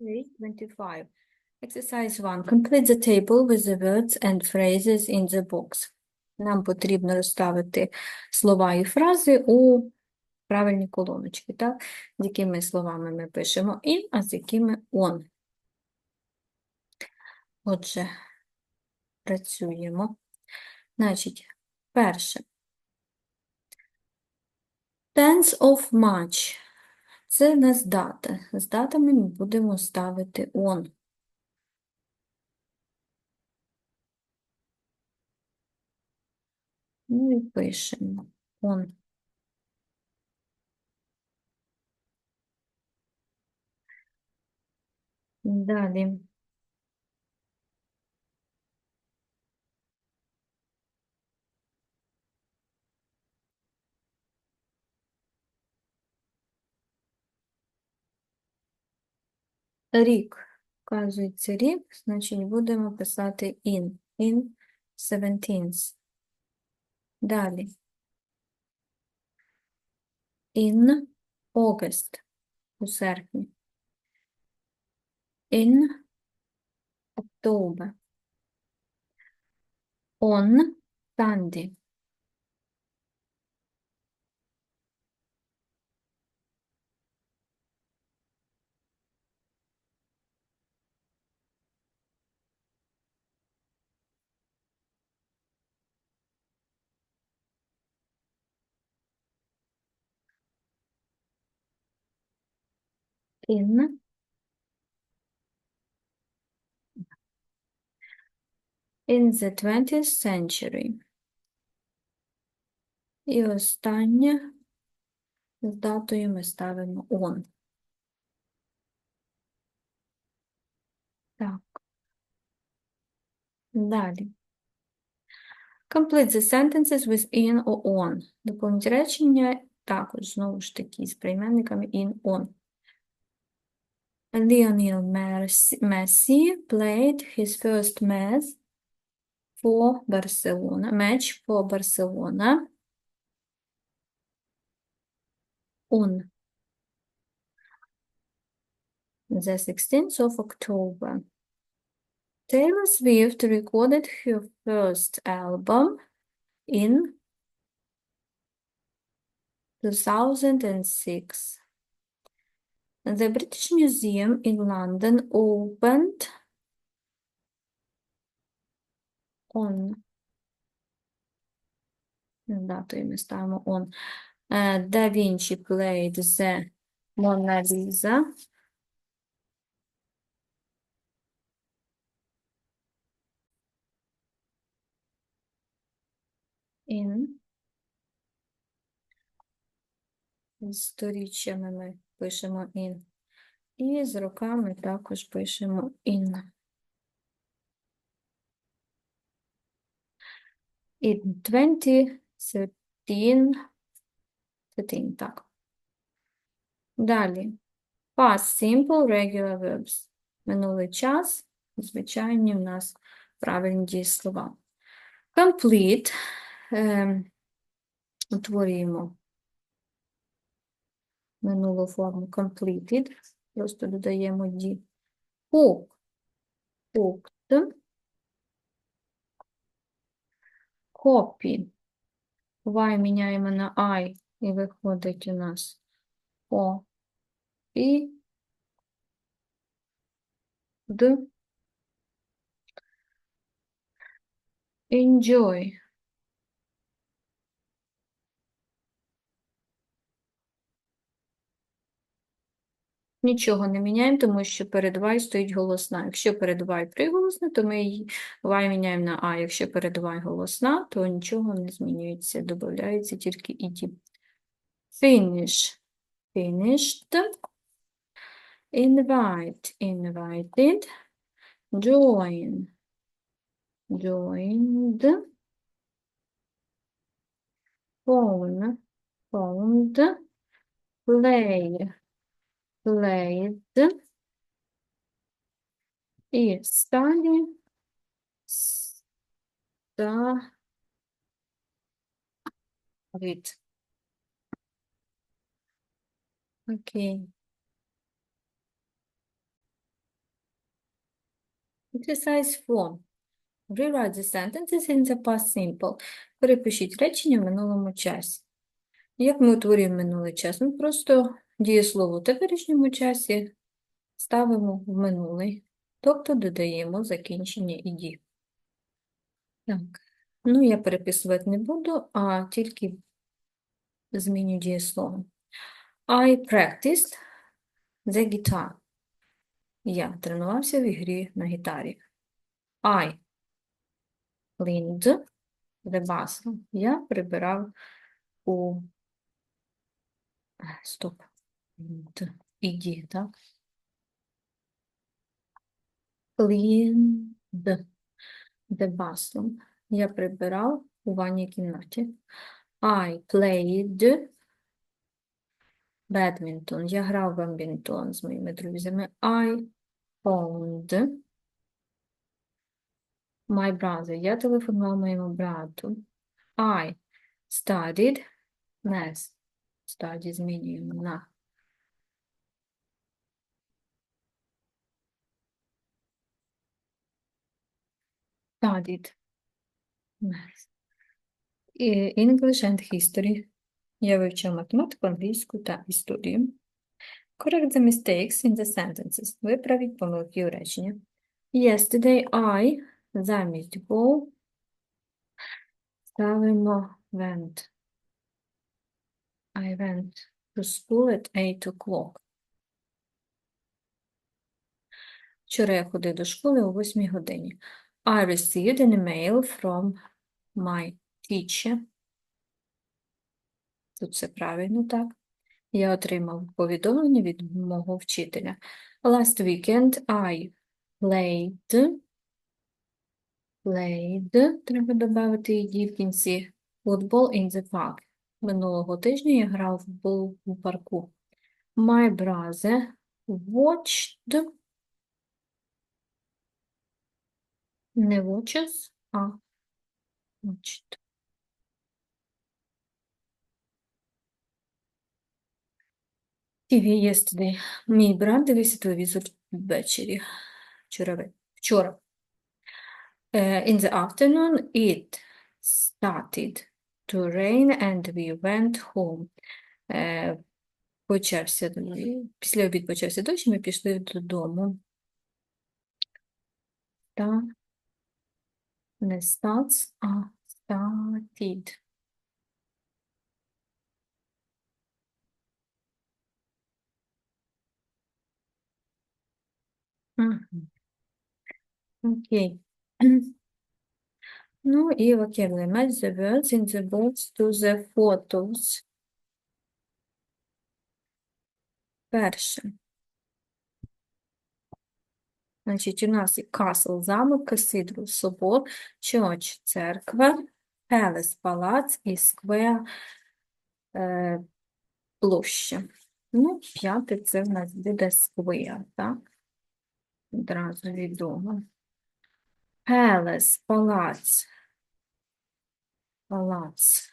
Page 25. Exercise 1. Complete the table with the words and phrases in the box. Нам потрібно розставити слова і фрази у правильні колоночки, так? З якими словами ми пишемо in, а з якими on. Отже, працюємо. Значить, перше. Tense of March. Це не нас дати. З датами ми будемо ставити он. Ну і пишемо он. Далі. Рік. Вказується рік, значить будемо писати in. In 17th. Далі. In August. У серпні. In October. On Sunday. In in the 20th century. І останнє з датою ми ставимо on. Так. Далі. Complete the sentences with in or on. Доповніть речення також, знову ж таки, з прийменниками in, on. Lionel Messi played his first match for Barcelona, match for Barcelona on the 16th of October. Taylor Swift recorded her first album in 2006. The British Museum in London opened on датою ми ставимо on. Uh, Da Vinci played the Mona Lisa in сторіччями ми пишемо in. І з роками також пишемо in. In 2013, 13, так. Далі. Past simple regular verbs. Минулий час, звичайні в нас правильні дієслова. Complete. ем, Утворюємо минулу форму completed. Просто додаємо ді. Cook. Cooked. Copy. Y міняємо на I і виходить у нас О і Д. Enjoy. Нічого не міняємо, тому що перед Y стоїть голосна. Якщо перед Y приголосна, то ми її Y міняємо на А. Якщо перед Y голосна, то нічого не змінюється, додається тільки ІД. Finish. Finished. Invite. Invited. Join. Joined. Phone. Phoned. Play. Played. І study. Studied. Окей. Exercise 4. Rewrite the sentences in the past simple. Перепишіть речення в минулому часі. Як ми утворюємо минулий час? Ми просто дієслово в теперішньому часі ставимо в минулий, тобто додаємо закінчення «іді». Так, ну я переписувати не буду, а тільки зміню дієслово. I practiced the guitar. Я тренувався в ігрі на гітарі. I cleaned the bathroom. Я прибирав у... Стоп. Іді, так? Cleaned the bathroom. Я прибирав у ванній кімнаті. I played badminton. Я грав в з моїми друзями. I phoned my brother. Я телефонував моєму брату. I studied math. Study змінюємо на studied math. English and history. Я вивчав математику, англійську та історію. Correct the mistakes in the sentences. Виправіть помилки у речення. Yesterday I замість go ставимо went. I went to school at 8 o'clock. Вчора я ходив до школи о 8 годині. I received an email from my teacher. Тут все правильно, так? Я отримав повідомлення від мого вчителя. Last weekend I played, played, треба додати її в кінці, football in the park. Минулого тижня я грав в футбол у парку. My brother watched, не watches, а watched. TV yesterday. Мій брат дивився телевізор ввечері. Вчора. Вчора. Е, In the afternoon it started to rain and we went home. Е, Почався, після обід почався дощ, і ми пішли додому. Та не starts, а started. Мгм. Окей. Ну і vocabulary. Match the words in the box to the photos. Перше. Значить, у нас є castle, замок, касидру, собор, church, церква, palace, палац і square, е, площа. Ну, п'яте це в нас буде square, так? Одразу відомо. Palace, палац. Палац.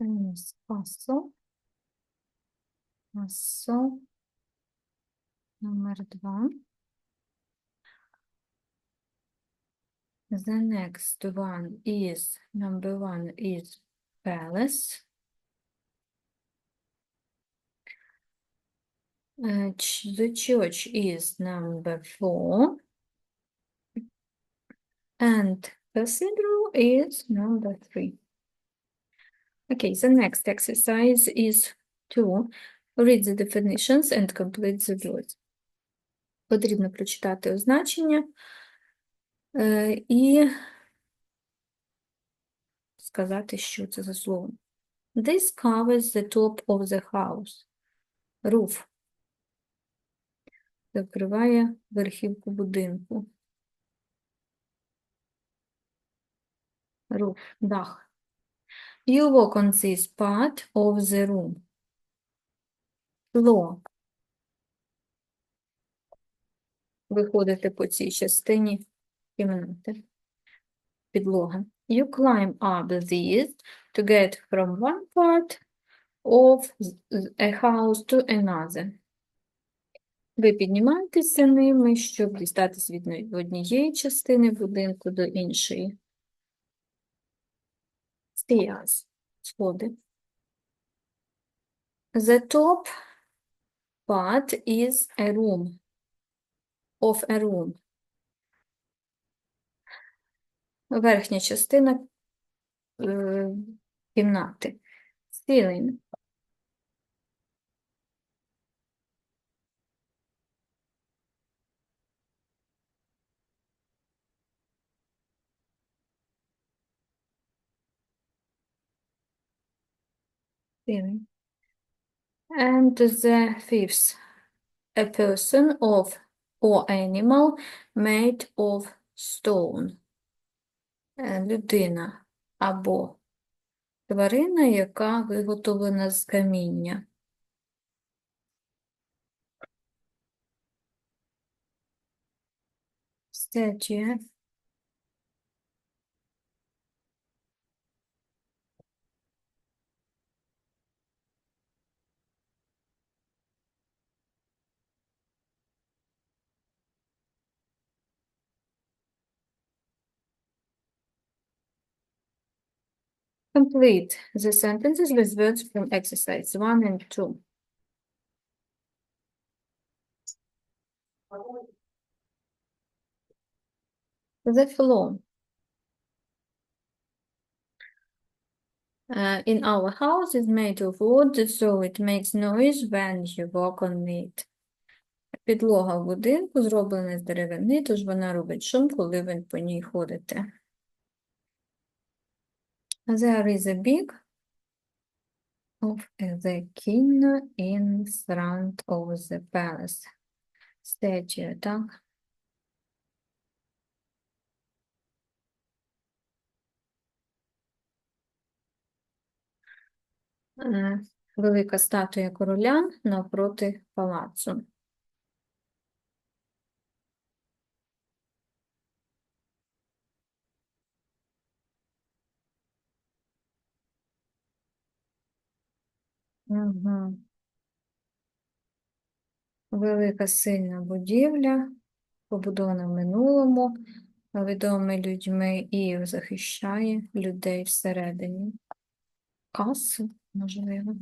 tenemos paso, number two. The next one is number one is palace. Uh, the church is number four. And cathedral is number three. Okay, the next exercise is to read the definitions and complete the words. Потрібно прочитати означення е, і сказати, що це за слово. This covers the top of the house. Roof. закриває верхівку будинку. Roof, дах. You walk on this part of the room. Floor. Виходите по цій частині кімнати. Підлога. You climb up these to get from one part of a house to another. Ви піднімаєтеся ними, щоб дістатися від однієї частини будинку до іншої. Stairs. Сходи. The top part is a room. Of a room. Верхня частина е, кімнати. Ceiling. Ceiling. And the fifth, a person of or animal made of stone. Е, Людина або тварина, яка виготовлена з каміння. Statue. Complete the sentences with words from exercise one and two. The floor. Uh, in our house is made of wood, so it makes noise when you walk on it. Підлога в будинку зроблена з деревини, тож вона робить шум, коли ви по ній ходите. There is a big of the king in front of the palace. Statue, так? Е, Велика статуя короля навпроти палацу. Мгм. Велика сильна будівля, побудована в минулому, відома людьми і захищає людей всередині. Касу, можливо.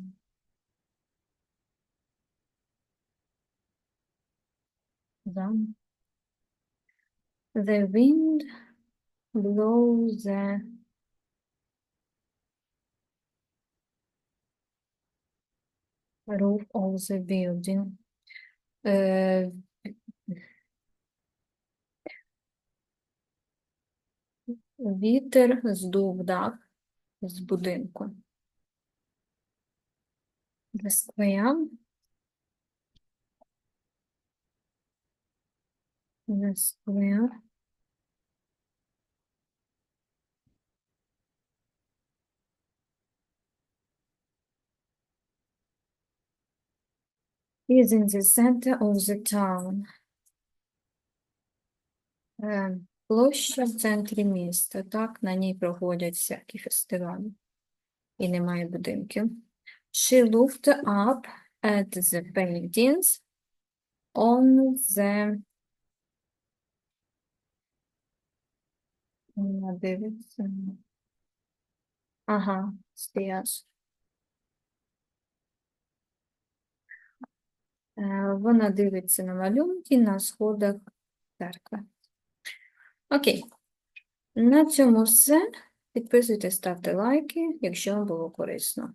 The wind blows the roof of the building. Е, Вітер здув дах з будинку. The square. The square. Is in the center of the town. Е, Площа в центрі міста, так, на ній проходять всякі фестивалі. І немає будинків. She looked up at the paintings on the Вона дивиться. Ага, stairs. Вона дивиться на малюнки на сходах церкви. Окей. На цьому все. Підписуйтесь, ставте лайки, якщо вам було корисно.